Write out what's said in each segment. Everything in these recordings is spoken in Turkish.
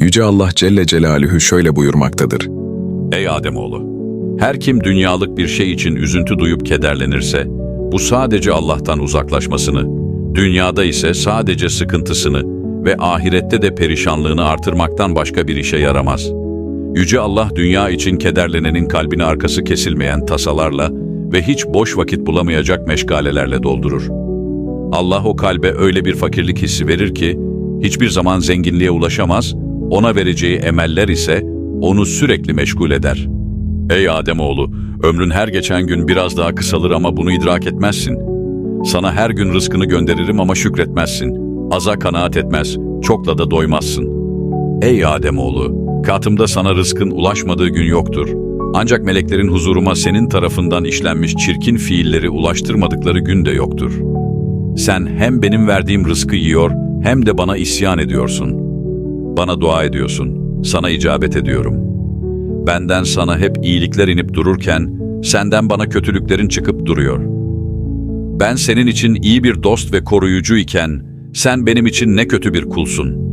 Yüce Allah Celle Celaluhu şöyle buyurmaktadır. Ey Ademoğlu! Her kim dünyalık bir şey için üzüntü duyup kederlenirse, bu sadece Allah'tan uzaklaşmasını, dünyada ise sadece sıkıntısını ve ahirette de perişanlığını artırmaktan başka bir işe yaramaz. Yüce Allah dünya için kederlenenin kalbini arkası kesilmeyen tasalarla ve hiç boş vakit bulamayacak meşgalelerle doldurur. Allah o kalbe öyle bir fakirlik hissi verir ki, hiçbir zaman zenginliğe ulaşamaz, ona vereceği emeller ise onu sürekli meşgul eder. Ey Ademoğlu, ömrün her geçen gün biraz daha kısalır ama bunu idrak etmezsin. Sana her gün rızkını gönderirim ama şükretmezsin. Aza kanaat etmez, çokla da doymazsın. Ey Ademoğlu, katımda sana rızkın ulaşmadığı gün yoktur. Ancak meleklerin huzuruma senin tarafından işlenmiş çirkin fiilleri ulaştırmadıkları gün de yoktur. Sen hem benim verdiğim rızkı yiyor hem de bana isyan ediyorsun. Bana dua ediyorsun, sana icabet ediyorum. Benden sana hep iyilikler inip dururken senden bana kötülüklerin çıkıp duruyor. Ben senin için iyi bir dost ve koruyucu iken sen benim için ne kötü bir kulsun.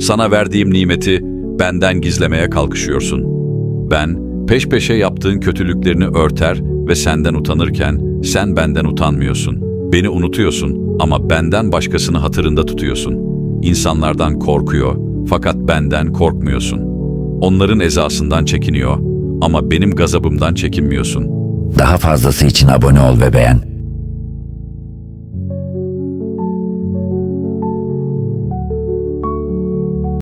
Sana verdiğim nimeti benden gizlemeye kalkışıyorsun. Ben peş peşe yaptığın kötülüklerini örter ve senden utanırken sen benden utanmıyorsun. Beni unutuyorsun ama benden başkasını hatırında tutuyorsun. İnsanlardan korkuyor fakat benden korkmuyorsun. Onların ezasından çekiniyor ama benim gazabımdan çekinmiyorsun. Daha fazlası için abone ol ve beğen.